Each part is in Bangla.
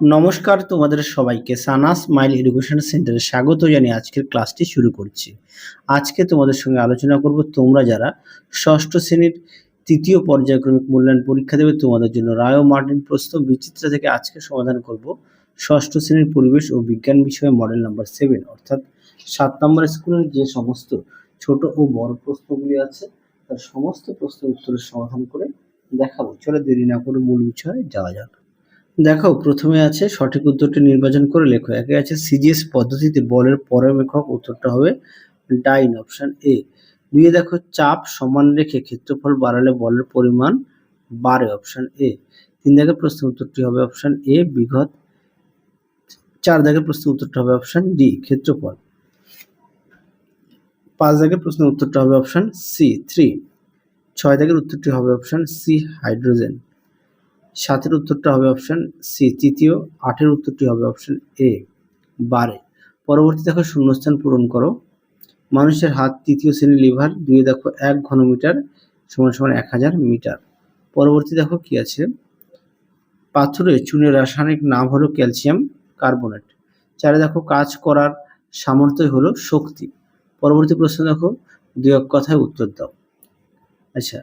নমস্কার তোমাদের সবাইকে, সানাস মাইল এডুকেশন সেন্টারে স্বাগত জানিয়ে আজকের ক্লাসটি শুরু করছি। আজকে তোমাদের সঙ্গে আলোচনা করব, তোমরা যারা ষষ্ঠ শ্রেণির তৃতীয় পর্যায়ক্রমিক মূল্যায়ন পরীক্ষা দেবে, তোমাদের জন্য রায় মার্টিন প্রশ্ন বিচিত্র থেকে আজকে সমাধান করব। ষষ্ঠ শ্রেণির পরিবেশ ও বিজ্ঞান বিষয়ে মডেল নাম্বার সেভেন অর্থাৎ সাত নম্বর স্কুলের যে সমস্ত ছোট ও বড় প্রশ্নগুলি আছে, তার সমস্ত প্রশ্নের উত্তরের সমাধান করে দেখাবো। চলো দেরি না করে মূল বিষয়ে যাওয়া যাক। দেখো প্রথমে আছে সঠিক উত্তরটি নির্বাচন করে লেখো। একে আছে সিজিএস পদ্ধতিতে বলের পরমেক্ষক উত্তরটা হবে ডাইন, অপশন এ। দুইয়ে দেখো, চাপ সমান রেখে ক্ষেত্রফল বাড়ালে বলের পরিমাণ বাড়ে, অপশান এ। তিন দাগের প্রশ্ন উত্তরটি হবে অপশান এ, বিঘত। চার দাগের প্রশ্ন উত্তরটা হবে অপশন ডি, ক্ষেত্রফল। পাঁচ দাগের প্রশ্ন উত্তরটা হবে অপশান সি, থ্রি। ছয় দাগের উত্তরটি হবে অপশান সি, হাইড্রোজেন। সাতের উত্তরটা হবে অপশন সি তৃতীয় আটের উত্তরটি হবে অপশন এ বারে। পরবর্তী দেখো শূন্যস্থান পূরণ করো। মানুষের হাত তৃতীয় শ্রেণির লিভার, দুয়ে দেখো এক ঘনমিটার সমান সমান এক হাজার মিটার। পরবর্তী দেখো কি আছে? পাথরে চুনের রাসায়নিক নাম হলো ক্যালসিয়াম কার্বনেট। চারে দেখো কাজ করার সামর্থ্য হলো শক্তি। পরবর্তী প্রশ্ন দেখো, দুই এক কথায় উত্তর দাও। আচ্ছা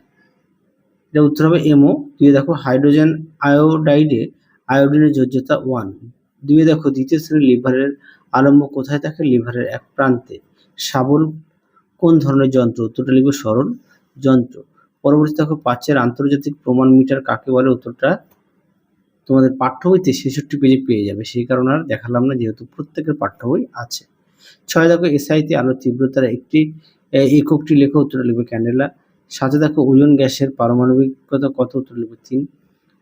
এটা উত্তর হবে এমও দুই দেখো, হাইড্রোজেন আয়োডাইডে আয়োডিনের যোজ্যতা ওয়ান দুই দেখো, দ্বিতীয় শ্রেণির লিভারের আলম্ব কোথায় থাকে? লিভারের এক প্রান্তে। শাবল কোন ধরনের যন্ত্র? উত্তরটা লিখবে সরল যন্ত্র। পরবর্তী দেখো, পাঁচের আন্তর্জাতিক প্রমাণ মিটার কাকে বলে? উত্তরটা তোমাদের পাঠ্য বইতে ছেষট্টি পেজে পেয়ে যাবে। সেই কারণে আর দেখালাম না, যেহেতু প্রত্যেকের পাঠ্য বই আছে। ছয় দেখো এসআইতে আলোর তীব্রতার একটি এককটি লেখা, উত্তরটা লিখবে ক্যান্ডেলা। সাথে দেখো ওজন গ্যাসের পারমাণবিকতা কত উত্তর লিখবে? তিন।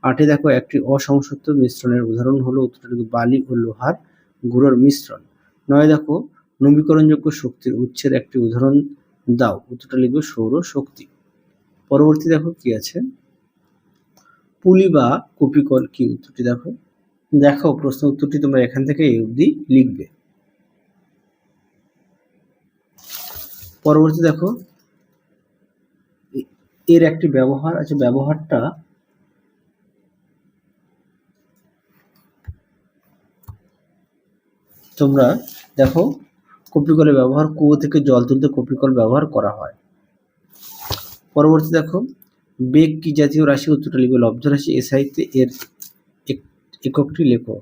আটে দেখো একটি অসংসত্ব মিশ্রণের উদাহরণ হলো উত্তর লিখবে বালি ও লোহার গুঁড়োর মিশ্রণ। নয় দেখো, নবীকরণযোগ্য শক্তির উৎসের একটি উদাহরণ দাও, উত্তরটা লিখবে সৌর শক্তি। পরবর্তী দেখো কি আছে? পুলি বা কপিকল কি উত্তরটি দেখো? দেখো প্রশ্ন উত্তরটি তোমরা এখান থেকে এই অবধি লিখবে। পরবর্তী দেখো এর একটি ব্যবহার আছে, ব্যবহারটা তোমরা দেখো, কপিকলের ব্যবহার কুয়ো থেকে জল তুলতে কপিকল ব্যবহার করা হয়। পরবর্তী দেখো, বেগ কি জাতীয় রাশি উত্তরটা লিখবে লব্ধ রাশি এসআইতে এর এককটি লেখো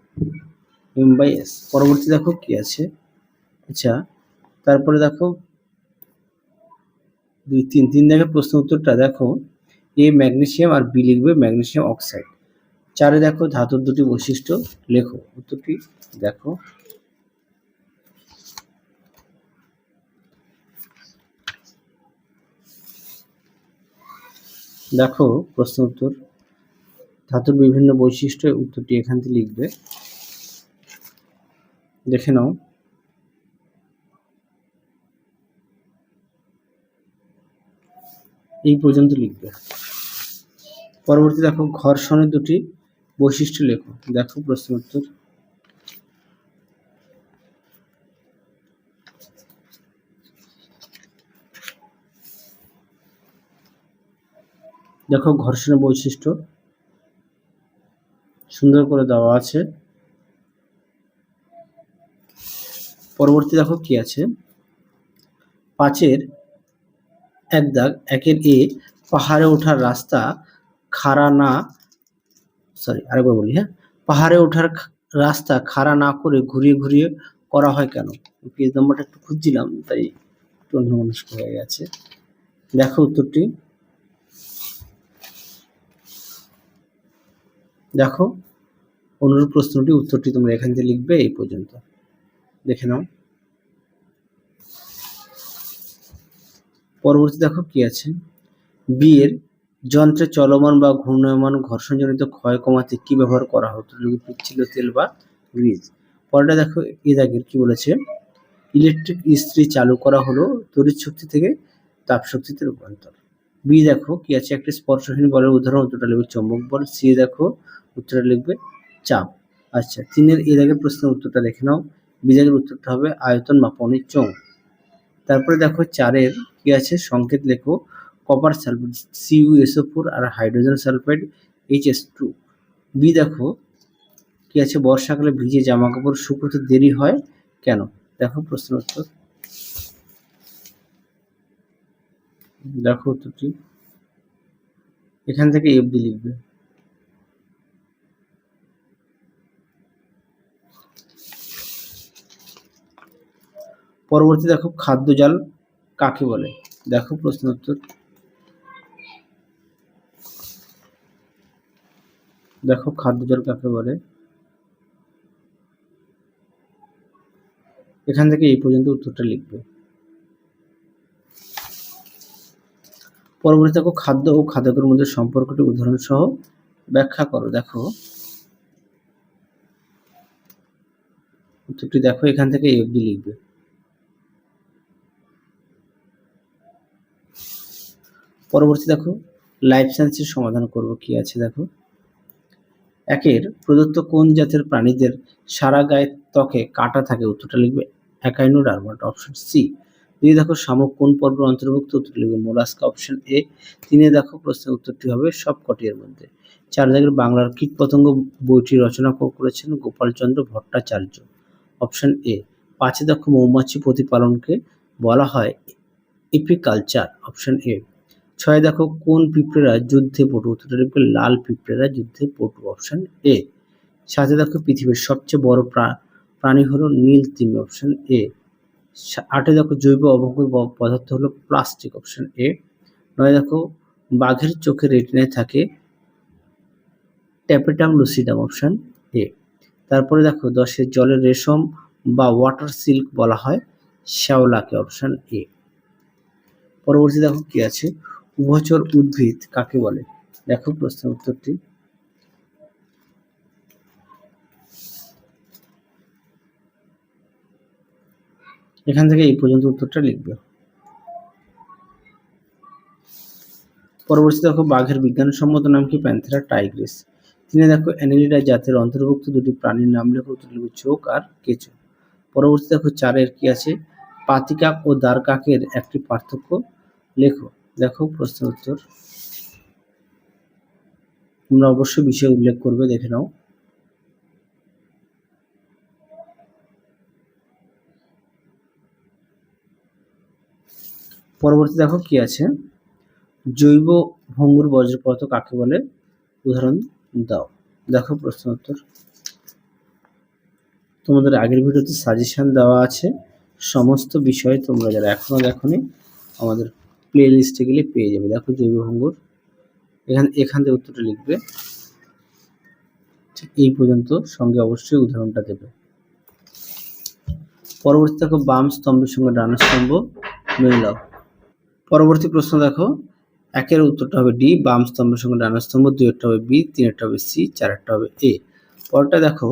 এম বাই এস পরবর্তী দেখো কি আছে? আচ্ছা তারপরে দেখো দুই, তিন তিন দাগের প্রশ্ন উত্তরটা দেখো এ ম্যাগনেশিয়াম আর বি লিখবে ম্যাগনেশিয়াম অক্সাইড চারে দেখো ধাতুর দুটি বৈশিষ্ট্য, লেখো। উত্তরটি দেখো। দেখো প্রশ্ন উত্তর। ধাতুর বিভিন্ন বৈশিষ্ট্য উত্তরটি এখান থেকে লিখবে। দেখে নাও। এই পর্যন্ত লিখবে। পরবর্তী দেখো, ঘর্ষণের দুটি বৈশিষ্ট্য লেখো। দেখো প্রশ্ন উত্তর। দেখো, ঘর্ষণের বৈশিষ্ট্য। সুন্দর করে দেওয়া আছে। পরবর্তী দেখো কি আছে? পাঁচের এক দাগ একের এ পাহাড়ে ওঠার রাস্তা খাড়া না সরি আরেকবার বলি হ্যাঁ? পাহাড়ে ওঠার রাস্তা খাড়া না করে ঘুরিয়ে ঘুরিয়ে করা হয় কেন? পেজ নম্বরটা একটু খুঁজছিলাম, তাই একটু অন্যমনস্ক হয়ে গেছে। দেখো উত্তরটি। দেখো, অনুরূপ প্রশ্নটি, উত্তরটি তোমরা এখান থেকে লিখবে এই পর্যন্ত। দেখে নাও। পরবর্তী দেখো কি আছে? বিয়ের যন্ত্রে চলমান বা ঘূর্ণায়মান ঘর্ষণজনিত ক্ষয় কমাতে কি ব্যবহার করা হতো? পিচ্ছিল তেল বা গ্রিজ। পরেরটা দেখো এ দাগের কি বলেছে? ইলেকট্রিক ইস্ত্রি চালু করা হলো তড়িৎ শক্তি থেকে তাপ শক্তিতে রূপান্তর। বি দেখো কি আছে? একটি স্পর্শহীন বলের উদাহরণ, উত্তরটা লিখবে চম্বক বল। সি দেখো, উত্তরটা লিখবে চাপ। আচ্ছা তিনের এ দাগের প্রশ্নের উত্তরটা দেখে নাও। বি দাগের উত্তরটা হবে আয়তন মাপনের চোঙ তারপরে দেখো চারের কি আছে? সংকেত লেখো। Copper sulphate C U S O four আর hydrogen sulphide H S two B দেখো, কি আছে? বর্ষাকালে ভিজে জামা কাপড় শুকোতে দেরি হয় কেন? দেখো প্রশ্ন উত্তর। দেখো উত্তরটি। এখান থেকে এফ এফডি লিখবে। পরবর্তী দেখো খাদ্য জাল কাকে বলে? দেখো প্রশ্ন উত্তর। দেখো খাদ্য জল কাকে বলে? এখান থেকে এই পর্যন্ত উত্তরটা লিখবে। পরবর্তী দেখো খাদ্য ও খাদ্যকের মধ্যে সম্পর্কটি উদাহরণ সহ ব্যাখ্যা করো, দেখো। উত্তরটি দেখো, এখান থেকে এফডি লিখবে। পরবর্তী দেখো লাইফ সায়েন্সের সমাধান করব কি আছে দেখো। একের প্রদত্ত কোন জাতের প্রাণীদের সারা গায়ে ত্বকে কাটা থাকে? উত্তরটা লিখবে অ্যাকাইনোডার্মাট অপশন সি দুই দেখো, শামুক কোন পর্বের অন্তর্ভুক্ত? উত্তর লিখবে মোলাস্কা অপশন এ তিনে দেখো, প্রশ্নের উত্তরটি হবে সবকটি এর মধ্যে। চার জায়গায় বাংলার কীটপতঙ্গ বইটি রচনা করেছেন গোপালচন্দ্র ভট্টাচার্য। অপশন এ পাঁচে দেখো, মৌমাছি প্রতিপালনকে বলা হয় এপিকালচার অপশন এ ছয় দেখো, কোন পিঁপড়েরা যুদ্ধে পটু? উত্তরটা লিখবে লাল পিঁপড়েরা যুদ্ধে পটু অপশন এ সাথে দেখো, পৃথিবীর সবচেয়ে বড় প্রাণী হলো নীল তিমি অপশন এ আটে দেখো, জৈব অভঙ্গুর পদার্থ হলো প্লাস্টিক অপশন এ নয় দেখো, বাঘের চোখে রেটিনায় থাকে ট্যাপেটাম লুসিডাম অপশন এ তারপরে দেখো দশের জলের রেশম বা ওয়াটার সিল্ক বলা হয়, শ্যাওলাকে অপশন এ পরবর্তী দেখো, কি আছে? উভচর উদ্ভিদ কাকে বলে? দেখো প্রশ্ন উত্তরটি। এখান থেকে এই পর্যন্ত উত্তরটা লিখবে। পরবর্তী দেখো বাঘের বিজ্ঞানসম্মত নাম কি? Panthera tigris. তিনি দেখো অ্যানিলিডা জাতের অন্তর্ভুক্ত দুটি প্রাণীর নাম লেখো উত্তর লিখবে চোখ আর কেঁচো। পরবর্তী দেখো চারের কি আছে? পাতিকাক ও দ্বারকাকের একটি পার্থক্য লেখো। দেখো প্রশ্ন উত্তর। তোমরা অবশ্যই বিষয় উল্লেখ করবে, দেখে নাও। পরবর্তী দেখো কি আছে? জৈব ভঙ্গুর বজ্রপদার্থ কাকে বলে? উদাহরণ দাও। দেখো প্রশ্ন উত্তর। তোমাদের আগের ভিডিওতে সাজেশন দেওয়া আছে। সমস্ত বিষয় তোমরা যারা এখনও দেখোনি, আমাদের প্লে লিস্টে গেলে পেয়ে যাবে। দেখো জৈব ভঙ্গুর। এখান এখান থেকে উত্তরটা লিখবে। ঠিক এই পর্যন্ত সঙ্গে অবশ্যই উদাহরণটা দেবে। পরবর্তী দেখো বাম স্তম্ভের সঙ্গে ডান স্তম্ভ মেলাও পরবর্তী প্রশ্ন দেখো, একের উত্তরটা হবে ডি, বাম স্তম্ভের সঙ্গে ডান স্তম্ভ একটা হবে বি তিন একটা হবে সি চার একটা হবে এ। পরটা দেখো,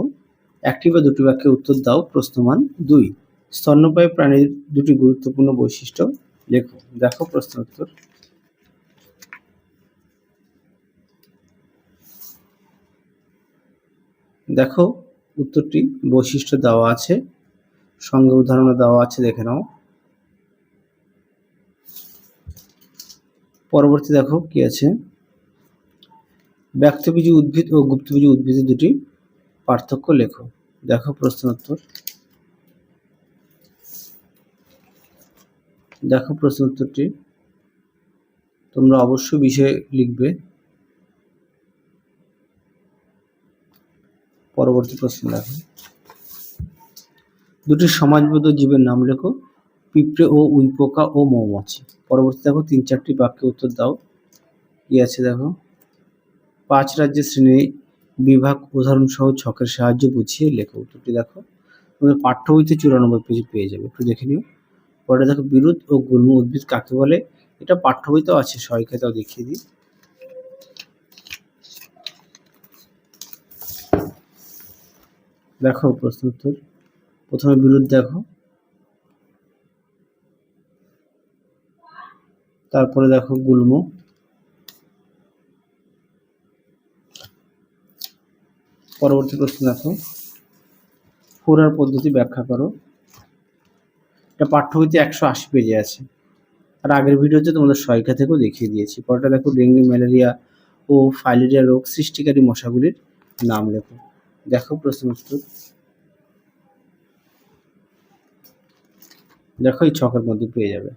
একটি বা দুটি বাক্যে উত্তর দাও, প্রশ্নমান দুই। স্তন্যপায়ী প্রাণীর দুটি গুরুত্বপূর্ণ বৈশিষ্ট্য লেখো, দেখো প্রশ্ন উত্তর। দেখো, উত্তরটি বৈশিষ্ট্য দেওয়া আছে, সঙ্গে উদাহরণ দেওয়া আছে, দেখে নাও। পরবর্তী দেখো কি আছে। ব্যক্তবীজী উদ্ভিদ ও গুপ্তবীজী উদ্ভিদের দুটি পার্থক্য লেখো। দেখো প্রশ্ন উত্তর। দেখো প্রশ্ন উত্তরটি। তোমরা অবশ্যই বিষয়ে লিখবে। পরবর্তী প্রশ্ন দেখো। দুটি সমাজবদ্ধ জীবের নাম লেখো। পিঁপড়ে ও উইপোকা ও মৌমাছি। পরবর্তী দেখো, তিন চারটি বাক্যে উত্তর দাও। কি আছে দেখো? পাঁচ রাজ্যের শ্রেণি বিভাগ উদাহরণ সহ ছকের সাহায্যে বুঝিয়ে লেখো উত্তরটি দেখো। তোমাদের পাঠ্য বইতে চুরানব্বই পেজে পেয়ে যাবে। একটু দেখে নিও। পরে দেখো বিরুদ্ধ ও গুল্ম উদ্ভিদ কাকে বলে? এটা পাঠ্য বইতেও আছে সহায়িকাটাও দেখিয়ে দিই। দেখো প্রশ্ন উত্তর। প্রথমে বিরুদ্ধ দেখো। তারপরে দেখো গুল্ম। পরবর্তী প্রশ্ন দেখো। ফোরার পদ্ধতি ব্যাখ্যা করো। এটা পাঠ্য বইতে একশো আশি পেজে আছে। আর আগের ভিডিওতে তোমাদের সহায়িকা থেকেও দেখিয়ে দিয়েছি। পরটা দেখো ডেঙ্গু, ম্যালেরিয়া ও ফাইলেরিয়া রোগ সৃষ্টিকারী মশাগুলির নাম লেখো। দেখো প্রশ্ন উত্তর দেখো এই ছকের মধ্যে পেয়ে যাবে।